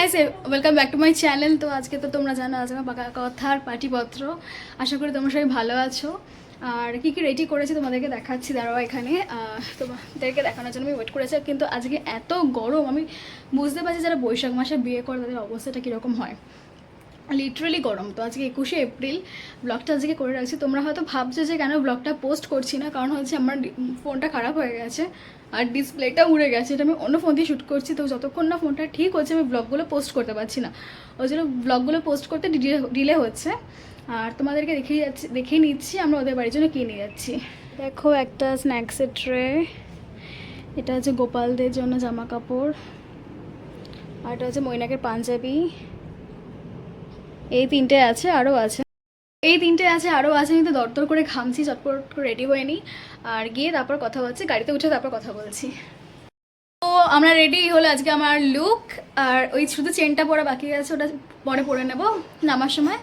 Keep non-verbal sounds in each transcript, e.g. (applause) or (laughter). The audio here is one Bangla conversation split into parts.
Guys welcome back to my channel তো আজকে তো তোমরা জানো, আজ আমার পাকা কথার পাটিপত্র। আশা করি তোমরা সবাই ভালো আছো। আর কী কী রেডি করেছি তোমাদেরকে দেখাচ্ছি, দাঁড়াও এখানে। তোমাদেরকে দেখানোর জন্য আমি ওয়েট করেছি কিন্তু আজকে এত গরম, আমি বুঝতে পারছি যারা বৈশাখ মাসে বিয়ে করে, তাদের অবস্থাটা কীরকম হয়। লিটারেলি গরম। তো আজকে একুশে এপ্রিল ব্লগটা আজকে করে রাখছি। তোমরা হয়তো ভাবছ যে কেন ব্লগটা পোস্ট করছি না, কারণ হচ্ছে আমার ফোনটা খারাপ হয়ে গেছে। আর ডিসপ্লেটা উড়ে গেছে, এটা আমি অন্য ফোন দিয়ে শ্যুট করছি, তো যতক্ষণ না ফোনটা ঠিক হচ্ছে আমি ব্লগগুলো পোস্ট করতে পারছি না। ওই জন্য ব্লগগুলো পোস্ট করতে ডিলে হচ্ছে। আর তোমাদেরকে দেখিয়ে যাচ্ছি, দেখিয়ে নিচ্ছি, আমরা ওদের বাড়ির জন্য কিনে যাচ্ছি। দেখো একটা স্ন্যাক্সের ট্রে এটা হচ্ছে গোপালদের জন্য জামা কাপড় আর এটা হচ্ছে মৈনাকের পাঞ্জাবি। এই তিনটে আছে, আরও আছে। এই তিনটে আছে আরও আছে, আমি তো দরদর করে ঘামছি, চটপট করে রেডি হয়ে নিই আর গিয়ে তারপর কথা বলছি, গাড়িতে উঠে তারপর কথা বলছি। তো আমরা রেডি হলো আজকে আমার লুক আর ওই শুধু চেনটা পরা বাকি আছে, ওটা পরে পরে নেব নামার সময়।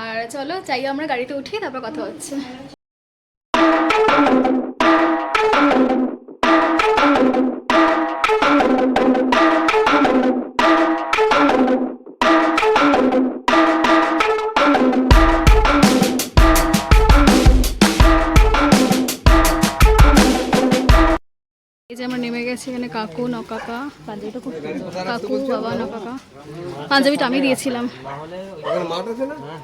আর চলো চাই আমরা গাড়িতে উঠি, তারপর কথা হচ্ছে। কাকু নকাকা পাঞ্জাবিটা খুব কাকু বাবা নকাকা। পাঞ্জাবিটা আমি দিয়েছিলাম। হ্যাঁ?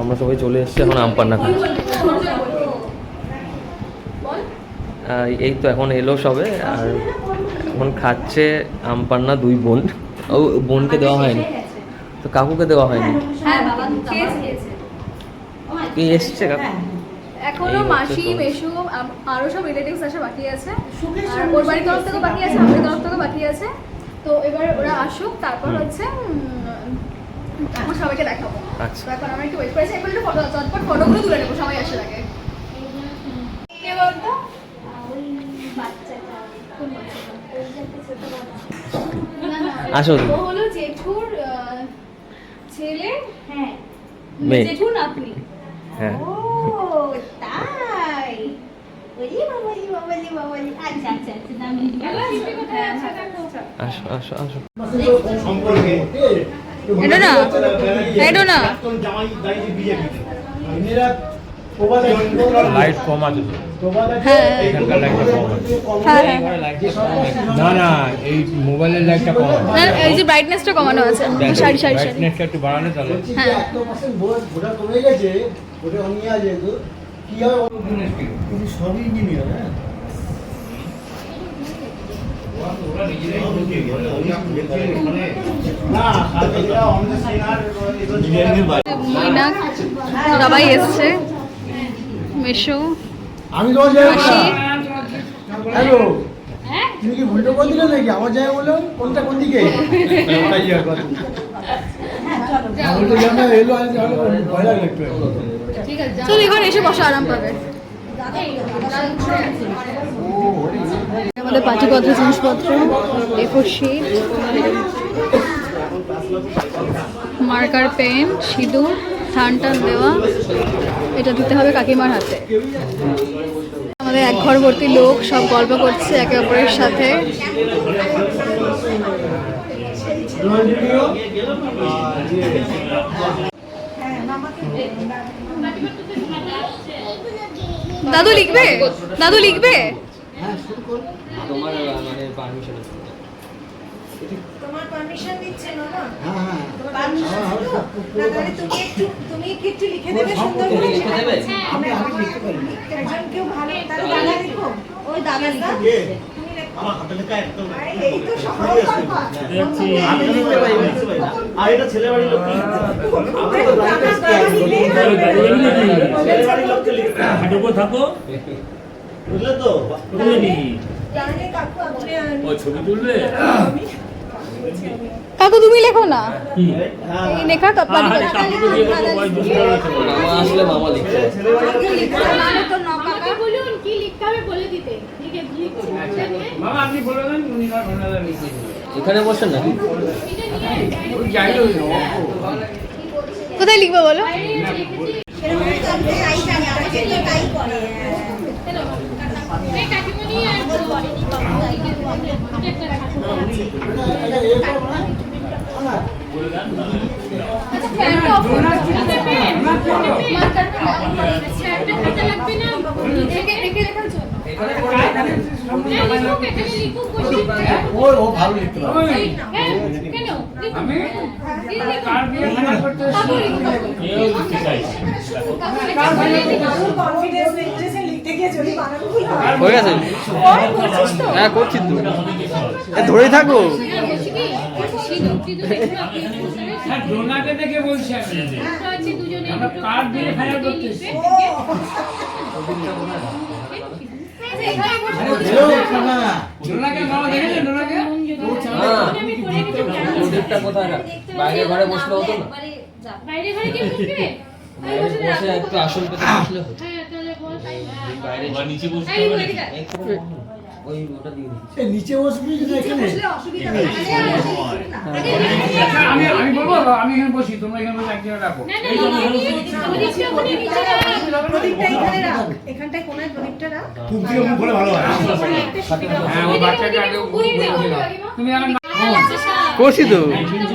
আমরা সবাই চলে এসেছি এখন আম পান্না খাচ্ছি এই তো এখন এলো সবে আর এখন খাচ্ছে আম পান্না দুই বোন। ও বোনকে দেওয়া হয়নি। তো কাকুকে দেওয়া হয়নি। হ্যাঁ বাবা খেয়েছে। খেয়েছে। কি এসছে এখনও মাসি মেশু আরও সব রিলেটিভস আসা বাকি আছে। ওর বাড়ির তরফ থেকে বাকি আছে আমাদের তরফ থেকে বাকি আছে। তো এবার ওরা আসুক তারপর হচ্ছে উম, সবাইকে দেখাবো। আচ্ছা। এখন আমরা একটু ওয়েট করেছি একটু ফটো চটপট ফটোগুলো তুলে নেব সবাই আসে আগে। কে বলতো? আসো। ও হলো জেঠুর আহ, ছেলে হ্যাঁ মেয়ে। জেঠুর আপনি। হ্যাঁ। ও তাই। আচ্ছা আচ্ছা আচ্ছা নাম আসো আসো আসো। এটা না। এটা না। লাইট কম আছে তো হ্যাঁ এখানকার লাইটটা কম আছে হ্যাঁ হ্যাঁ না না এই মোবাইলের লাইটটা কম আছে এই যে ব্রাইটনেসটা কমানো আছে সারি সারি সারি ব্রাইটনেসটা একটু তাহলে হ্যাঁ কমে গেছে অনিয়ে কি ইঞ্জিনিয়ার হ্যাঁ সবাই এসছে মেশো। আমি তোমার জায়গায় মাসি হ্যালো। তুমি কি ভুলটা করে দিলে নাকি? আমার জায়গায় বলল কোনটা কোন দিকে? চল এসে বসে আরাম পাবে। আমাদের পাটিপত্র জিনিসপত্র? A four sheet. মার্কার পেন সিঁদুর। টান টান দেওয়া এটা দিতে হবে কাকিমার হাতে। আমাদের এক ঘর ভর্তি লোক সব গল্প করছে একে অপরের সাথে। দাদু লিখবে? দাদু লিখবে? তোমার মানে পারমিশন পারমিশন দিচ্ছে না না? হ্যাঁ হ্যাঁ। তোমার পারমিশন না তাহলে তুমি একটু তুমি একটু লিখে দেবে সুন্দর করে? লিখে দেবে? আমি আমি লিখতে পারি একজন কেউ ভালো তাহলে দাদা লিখো ওই দাদা লিখো কে? তুমি লেখো। আমার হাতে লেখা একদম এই তো সহজ কথা। আমি লিখতে পারি আর এটা ছেলে বাড়ির লোক কি? লিখতে পারে? আমি তো দাদা ব্রাইটনেস দাদা লিখে ছেলে বাড়ির লোককে লিখতে হয়। থাকো বুঝলে তো? ও ছবি তুলবে? কাকু তুমি লেখো না? হ্যাঁ এই লেখা হ্যাঁ মামা আসলে মামা লিখতে বলুন কি লিখতে হবে বলে দিতে? বলে নিয়ে মামা আপনি বলে দেন উনি না ওনারা লিখে এখানে বসেন নাকি হোক কোথায় লিখবে বলো? সেরকম করে করে। ও ও ভালো লিখতে পারে কেন? আমি কার দিয়ে করতে চাইছি। কাকু লেখা। কনফিডেন্স লিখতেছে হয় গেছে? হ্যাঁ করছি তো। থাকো। হ্যাঁ? হ্যাঁ? হ্যাঁ কোথায় না বাইরে ঘরে বসলে হতো না? বাইরে ঘরে কি বসবে? বাইরে বসে একটু আসল পেতে বসলে হতো। নিচে বসবি আমি আমি বলব আমি এখানে বসি তোমরা এখানে বসে এক জায়গায় রাখো এখানটায় কোনায় প্রদীপটা খুব মুখ করে ভালো হয় হ্যাঁ ওই বাচ্চাকে আগে তুমি এখন করছি তো। কিছু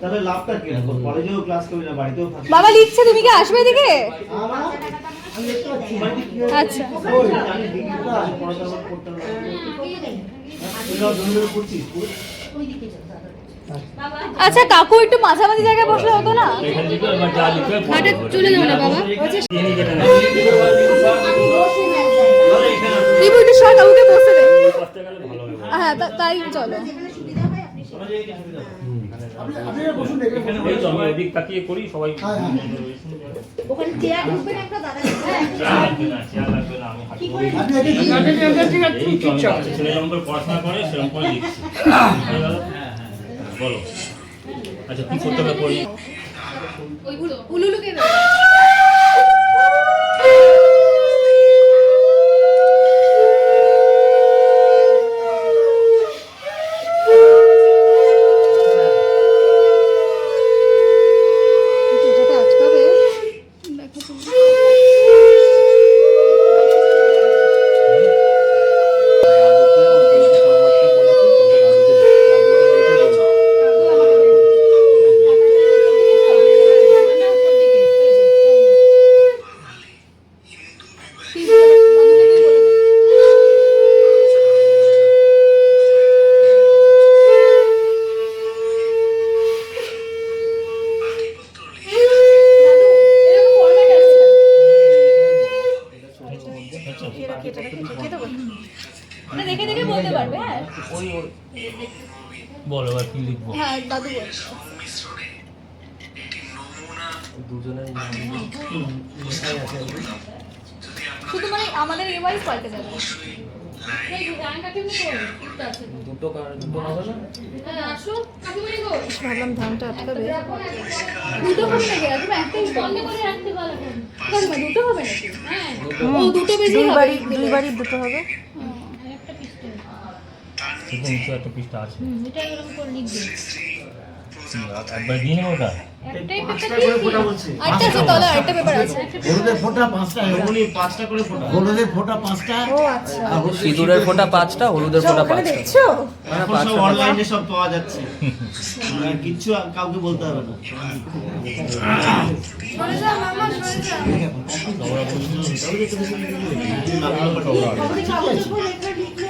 তাহলে লাভটা কি কলেজেও ক্লাস করি না বাড়িতেও বাবা লিখছে তুমি কি আসবে এদিকে? আচ্ছা। আচ্ছা কাকু একটু মাঝামাঝি জায়গায় বসলে হতো না? হাটে চলে যাও না বাবা? রিবু একটু সর কাকুকে বসতে দে। হ্যাঁ তা- তাই চলো। পড়াশোনা করে সেরকম করে লিখছি। হয়ে গেল? বলো। আচ্ছা কি করতে হবে করি ওই উলুলুকে দাও যেটাতে আটকাবে দেখো তুমি মানে দেখে দেখে বলতে পারবে হ্যাঁ। বলো এবার কি লিখব? হ্যাঁ দাদু শুধু মানে আমাদের এবারই পাল্টে যাবে। দুটো দুটো হবে হ্যাঁ ভাবলাম ধানটা আটকাবে। দুটো হবে নাকি? আর একটাই বন্ধ করে রাখতে বলো। দুটো হবে নাকি? হ্যাঁ। দুটো বেশি হবে দুই বাড়ি একটা পিস্টল কিন্তু নিচে একটা পৃষ্ঠা আছে। এটা এরকম করে লিখবে। একবার দিয়ে নেব ওটা? একটাই পাঁচটা পেপার করে ফোটা বলছে। আরেকটা আছে তলে আরেকটা পেপার আছে। হলুদের ফোঁটা পাঁচটা উনি পাঁচটা করে ফোটা। পাঁচটা। সিঁদুরের ফোঁটা পাঁচটা হলুদের ফোঁটা পাঁচটা। অনলাইনে সব পাওয়া যাচ্ছে। কিচ্ছু কাউকে বলতে হবে না। আছে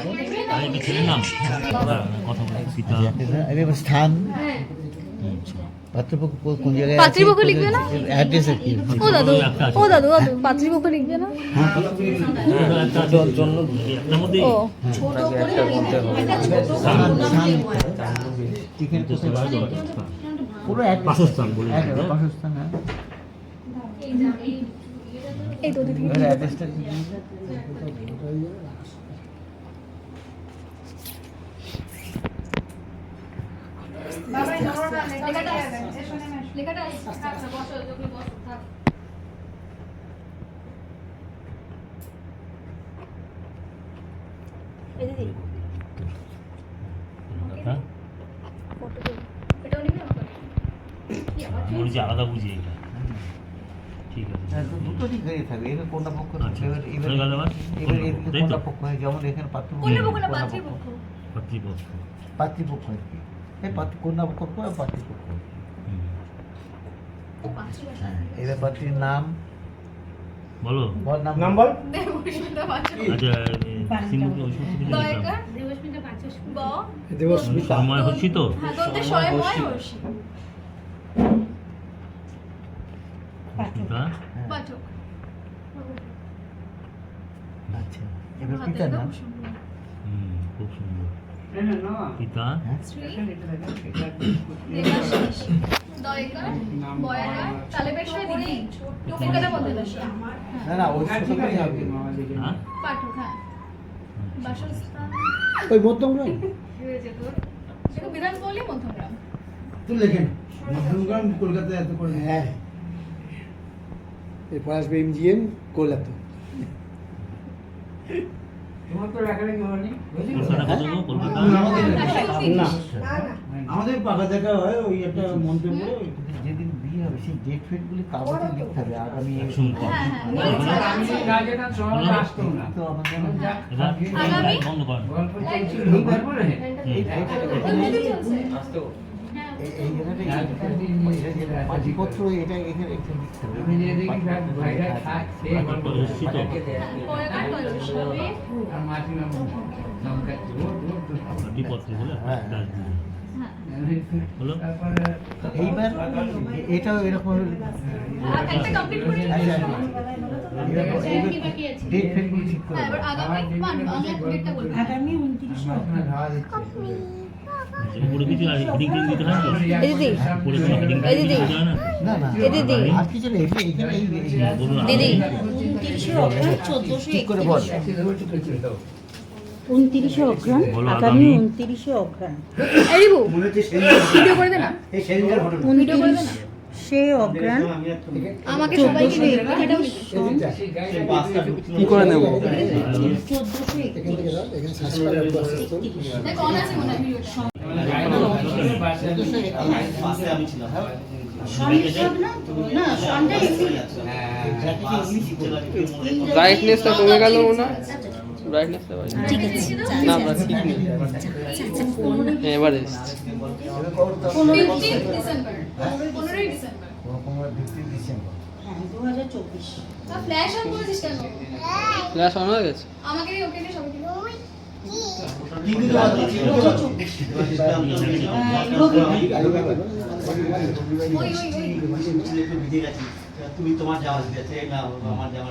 স্থান। আচ্ছা। পাত্রপক্ষ কোন জায়গায় পাত্রীপক্ষ লিখবে না? অ্যাড্রেস কি? ও দাদু ও দাদু দাদু পাত্রীপক্ষ লিখবে না? জন্য ও। আপনাকে একটা বলতে হবে। পুরো এক বাসস্থান বলে এক বাসস্থান হ্যাঁ এই তো দিদি অ্যাড্রেসটা কি দিন? হ্যাঁ? মনে হচ্ছে আলাদা বুঝি এটা। ঠিক আছে। হ্যাঁ, তো দুটো দিক হয়ে থাকবে এবার কোনটা পক্ষ আচ্ছা এবার এবার এবার? এবার কোনটা পক্ষ? হয় যেমন এখানে পাত্রপক্ষ পাত্রীপক্ষ পাত্রীপক্ষ আর কি। (laughs) এই পাত্র কন্যা আর পাত্রীপক্ষ হুম। হ্যাঁ এবার পাত্রীর নাম বলো বল নাম নাম বল আচ্ছা সময় হচ্ছি তো। হ্যাঁ আচ্ছা এবার পিতার নাম হুম খুব সুন্দর। পিতা ওই মধ্যমগ্রাম। তুই লেখেন মধ্যমগ্রাম কলকাতায় এত করে হ্যাঁ। এরপর আসবে এমজিএম কলকাতা। আমাদের পাকা দেখা হয় ওই একটা মন্তব্য যেদিন বিয়ে হবে সেই ডেট ফেট গুলি কাগজে লিখতে হবে আগামী একশো কম হ্যাঁ হ্যাঁ তো আমাদের এই পাঠিপত্র এটা এখানে হ্যাঁ। এইবার এটাও এরকম আগামী উনত্রিশে উপরে কিছু আর হেডিং টেডিং দিতে হয় না দিদি। উপরে কোনো হেডিং টেডিং দিতে হয় না না না এ দিদি। আর কিছু নেই এই- এইখানে এই- এই- বলুন দিদি উনত্রিশে অগ্রাণ চোদ্দশো করে বল উনত্রিশে অগ্রাণ আগামী উনত্রিশে এই ভিডিও করে ভিডিও করে না। সে অগ্রাণ। আমাকে চোদ্দশো এটাও কি করে নেব? চোদ্দশো না? ব্রাইটনেসটা কমে গেল মনে হয়। ব্রাইটনেসটা ঠিক আছে না আমরা ঠিক নেই। হ্যাঁ, এবার এসছে। ফ্ল্যাশ অন হয়ে গেছে? আমাকে ওকে জামা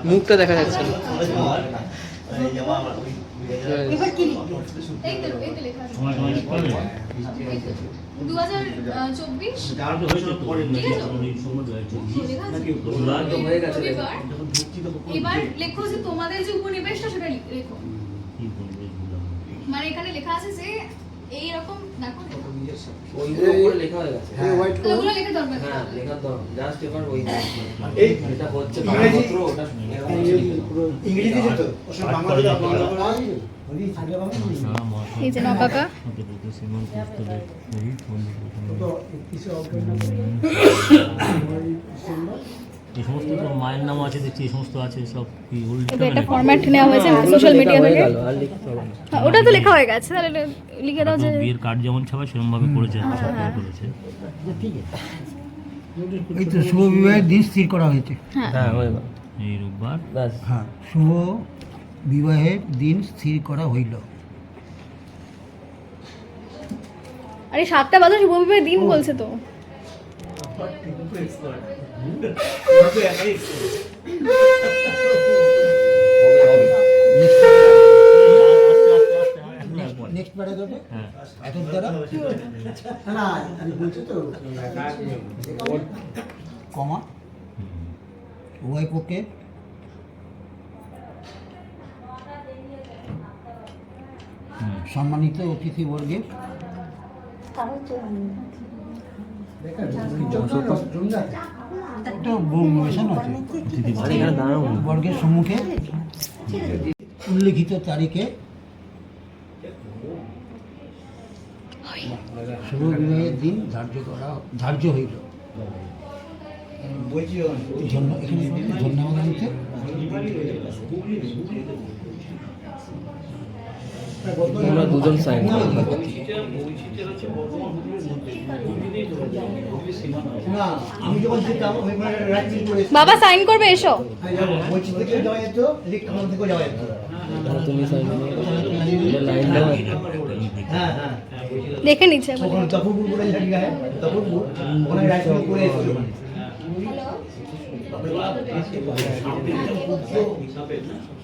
মুখটা দেখা যাচ্ছে না। এবার লেখা যে তোমাদের যে উপনিবেশটা সেটা লেখো? মানে এখানে লেখা আছে যে এইরকম দেখো লেখা। ওইগুলো উপরে লেখা হয়ে গেছে। হ্যাঁ। হোয়াইট তো ওগুলো লিখে দরকার হ্যাঁ লেখার দরকার জাস্ট এবার ওই এই এটা হচ্ছে কাগজপত্র ওটা লিখে ইংরেজি যেত ওর বাংলা দিয়ে করে নেই। এই যে বন্ধু তো (coughs) ডিসেম্বর। এই সমস্ত তো মায়ের নাম আছে দেখছি এই সমস্ত আছে সব কি এটা একটা ফরম্যাট নেওয়া হয়েছে সোশ্যাল মিডিয়া থেকে। হ্যাঁ, ওটা তো লেখা হয়ে গেছে তাহলে লিখে দাও যে বিয়ের কার্ড যেমন ছাপা সেরকম ভাবে করেছে সরকার করেছে। এই তো শুভ বিবাহের দিন স্থির করা হয়েছে। হ্যাঁ। এই রোববার। ব্যাস। হ্যাঁ শুভ বিবাহের দিন স্থির করা হইল। আরে সাতটা বাজে শুভ বিবাহের দিন বলছে তো। নেক্সট প্যারাগ্রাফে হ্যাঁ এত দ্বারা? না না আমি বলছি তো কমা? উভয় পক্ষে? সম্মানিত অতিথিবর্গের বর্গের সম্মুখে উল্লেখিত তারিখে শুভ বিবাহের দিন ধার্য করা ধার্য হইল। ধন্যবাদ দুজন সাইন মানে বাবা সাইন করবে এসো। তাহলে তুমি সাইন লাইন হ্যাঁ। হ্যাঁ দেখে নিচ্ছে একবার। তপুরপুর বলে জায়গা है তপুরপুর ওখানে রাত করে এসেছিল আটটার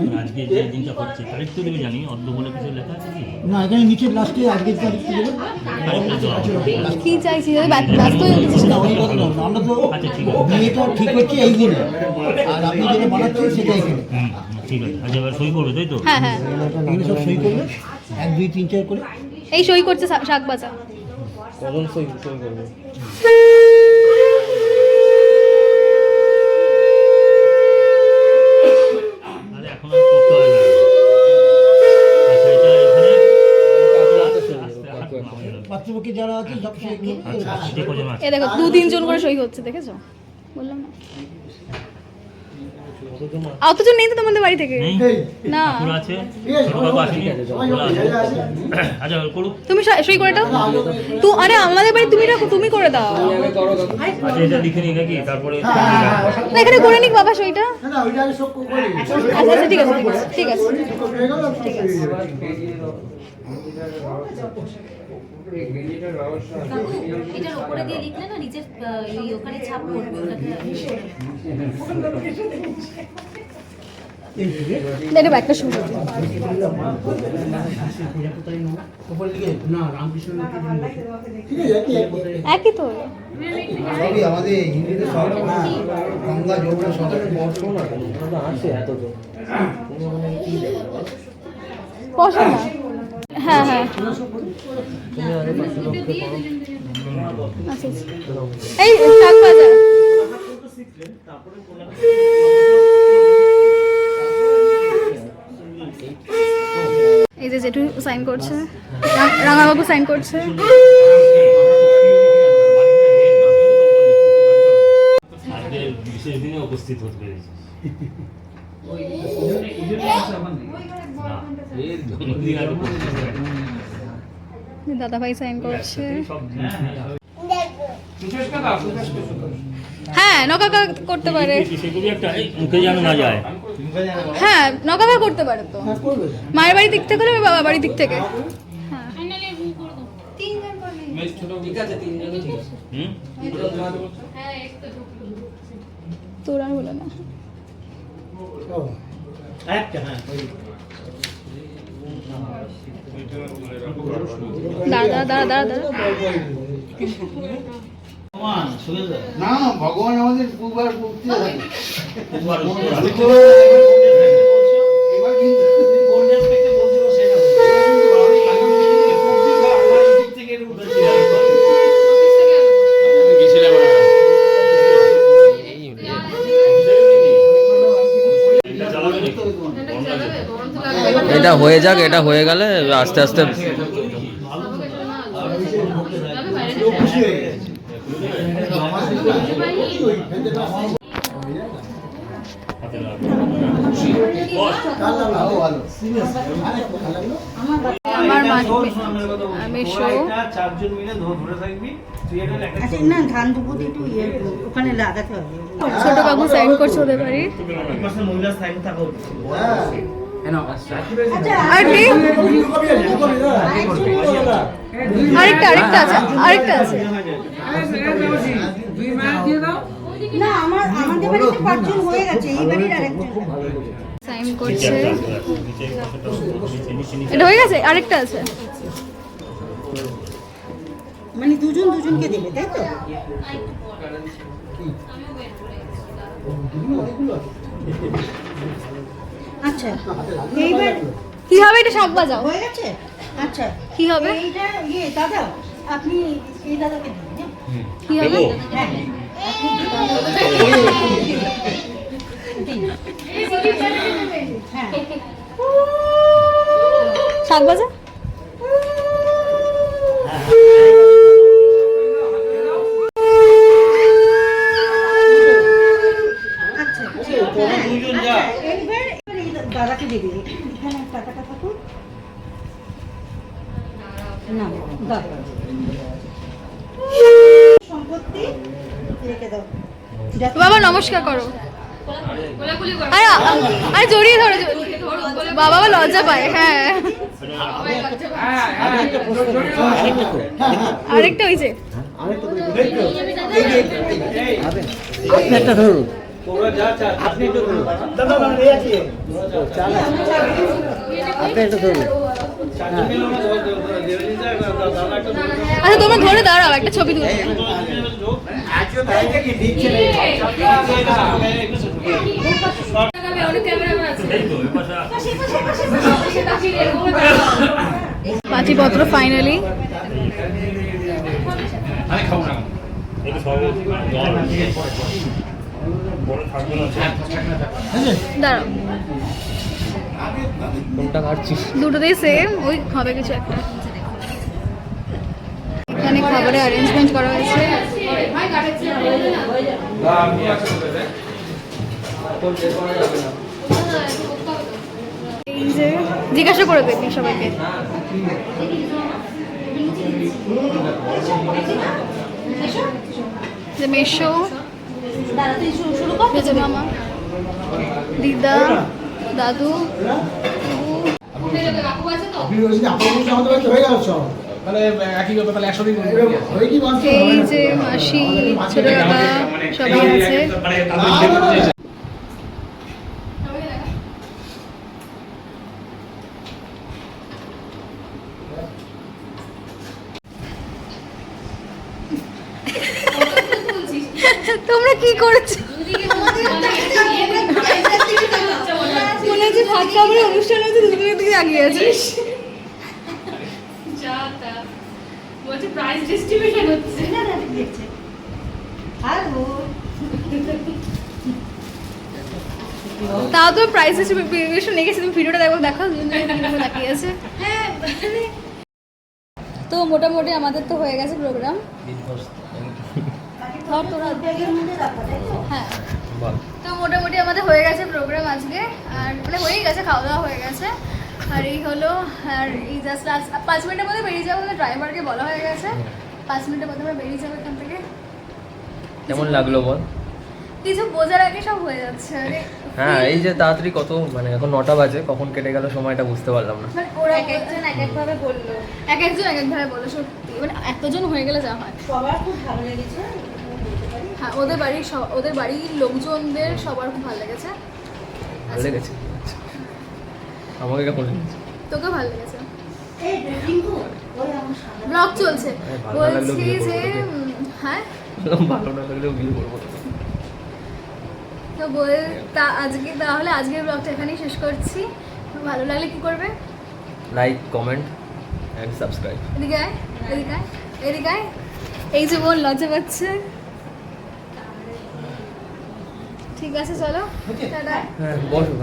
এই আজকে যে দিনটা হচ্ছে তারিখ তো দেবে জানি অর্ধ বলে কিছু লেখা আছে কি? না এখানে লাস্টে কি চাইছি আমরা তো আচ্ছা ঠিক আছে। বিয়েটা ঠিক হচ্ছে এই দিনে। আর আপনি যেটা বানাচ্ছেন সেটা এখানে। হুম হুম, ঠিক আছে। আচ্ছা এবার সই করবে তাই তো? হ্যাঁ হ্যাঁ। সব সই করবে। এক দুই তিন চার করে। এই সই করছে শাক বাজা কজন সই সই করবে। আচ্ছা আচ্ছা আছে এ দেখো দু তিনজন করে সই হচ্ছে দেখেছ? বললাম না। অথচ নেই তো তোমাদের বাড়ি থেকে? না। আছে। আচ্ছা করুক। তুমি সই- করে দাও। তো আরে আমাদের বাড়ি তুমি রাখো তুমি করে দাও। আচ্ছা এটা লিখে নিই নাকি তারপরে না এখানে করে নিক বাবা সইটা। না না ওইটা আগে সব করে নিই। আচ্ছা আচ্ছা ঠিক আছে ঠিক আছে হয়ে ঠিক আছে। এটার উপরে দিয়ে লিখলে না নিচের ওখানে ছাপ করবে ওটাকে একটা আছে একই তো। আমাদের হিন্দুদের সব গঙ্গা যমুনা সব আসে এতজন বসো না। হ্যাঁ হ্যাঁ। এই যে জেঠু সাইন করছে। রাঙাবাবু সাইন করছে। উপস্থিত হতে পেরেছি। দাদা ভাই সাইন করছে। হ্যাঁ নকাকা করতে পারে। হ্যাঁ নকাকা করতে পারে তো। মায়ের বাড়ির দিক থেকে হলে বাবার বাড়ির দিক থেকে? হ্যাঁ। তোর আর হলো না একটা হ্যাঁ ওই দাঁড়া দাঁড়া দাঁড়া দাঁড়া না ভগবান আমাদের পূর্বার পূর্তি এবার কিন্তু এটা হয়ে যাক এটা হয়ে গেলে আস্তে আস্তে হয়ে আমার চারজন মিলে ধরে থাকবি আচ্ছা না ধান দুপুর একটু ইয়ে ছোট কাকু সাইন করছে ওদের বাড়ি। আরেকটা আরেকটা আছে আরেকটা আছে। না আমার আমাদের বাড়িতে পাঁচজন হয়ে গেছে এই বাড়ির সাইন করছে। নিচে এটা হয়ে গেছে? আরেকটা আছে। মানে দুজন দুজনকে দেবে তাই তো? আচ্ছা। এইবার কি হবে? এটা শাক বাজাও। হয়ে গেছে? আচ্ছা। কি হবে? এইটা ইয়ে দাদা আপনি এই দাদাকে দিন হ্যাঁ? কি হবে? হ্যাঁ। শাক ভাজা আচ্ছা হ্যাঁ, আচ্ছা, এইবার এইবার এই দাদাকে দেবে এখানে টাকাটা থাকুন না দাদা সম্পত্তি রেখে দাও যাতে- বাবা নমস্কার করো। আরে জড়িয়ে ধরো বাবা লজ্জা পায় হ্যাঁ। আরেকটা হয়েছে। দাদা দাদা এই আছে আচ্ছা তোমরা ধরে দাঁড়াও একটা ছবি তুলো। পাঁচিপত্র ফাইনালি দাঁড়াও কোনটা কাটছিস দুটোতেই সেম ওই হবে কিছু একটা। এখানে খাবারের অ্যারেঞ্জমেন্ট করা হয়েছে। যে জিজ্ঞাসা করে দেখি সবাইকে। মেশো দাদা দিদা। হয়ে এই যে মাসি ছোট কাকা সবাই আছে তোমরা কি করছ মনে হচ্ছে ভাত খাবারের অনুষ্ঠান বলছে প্রাইস ডিস্ট্রিবিউশন হচ্ছে। হ্যালো তাও তো প্রাইস ডিস্ট্রিবিউশন নিয়ে তুমি ভিডিওটা দেখো দেখো তাকিয়ে আছে। হ্যাঁ মানে তো মোটামুটি আমাদের তো হয়ে গেছে প্রোগ্রাম হ্যাঁ। তো মোটামুটি আমাদের হয়ে গেছে প্রোগ্রাম আজকে। আর মানে হয়েই গেছে খাওয়া দাওয়া হয়ে গেছে। আর এই হলো আর এই জাস্ট লাস্ট পাঁচ মিনিটের মধ্যে বেরিয়ে যাব ড্রাইভারকে বলা হয়ে গেছে। পাঁচ মিনিটের মধ্যে আমরা বেরিয়ে যাব এখান থেকে। কেমন লাগল বল? কিছু বোঝার আগে সব হয়ে যাচ্ছে। আরে হ্যাঁ এই যে তাড়াতাড়ি কত মানে এখন নটা বাজে কখন কেটে গেল সময়টা বুঝতে পারলাম না। মানে ওরা এক একজন এক একভাবে বলল। এক একজন এক একভাবে বলে সত্যি। মানে এতজন হয়ে গেলে যা হয়। সবার খুব ভালো লেগেছে হ্যাঁ ওদের বাড়ির ওদের বাড়ির লোকজনদের সবার খুব ভালো লেগেছে। ভালো লেগেছে? আমাকে কেমন লেগেছে তোকে ভালো লেগেছে? এই রিঙ্কু ওই আমার ব্লগ চলছে। হ্যাঁ, বলছি যে হ্যাঁ? ভালো না লাগলেও বিয়ে করব তো বল তা আজকে তাহলে আজকের ব্লগটা এখানেই শেষ করছি। ভালো লাগলে কি করবে? লাইক কমেন্ট অ্যান্ড সাবস্ক্রাইব এদিকে আয় এদিকে আয় এদিকে আয়। এই যে বোন লজ্জা পাচ্ছে। ঠিক আছে চলো। টাটা। হ্যাঁ বসো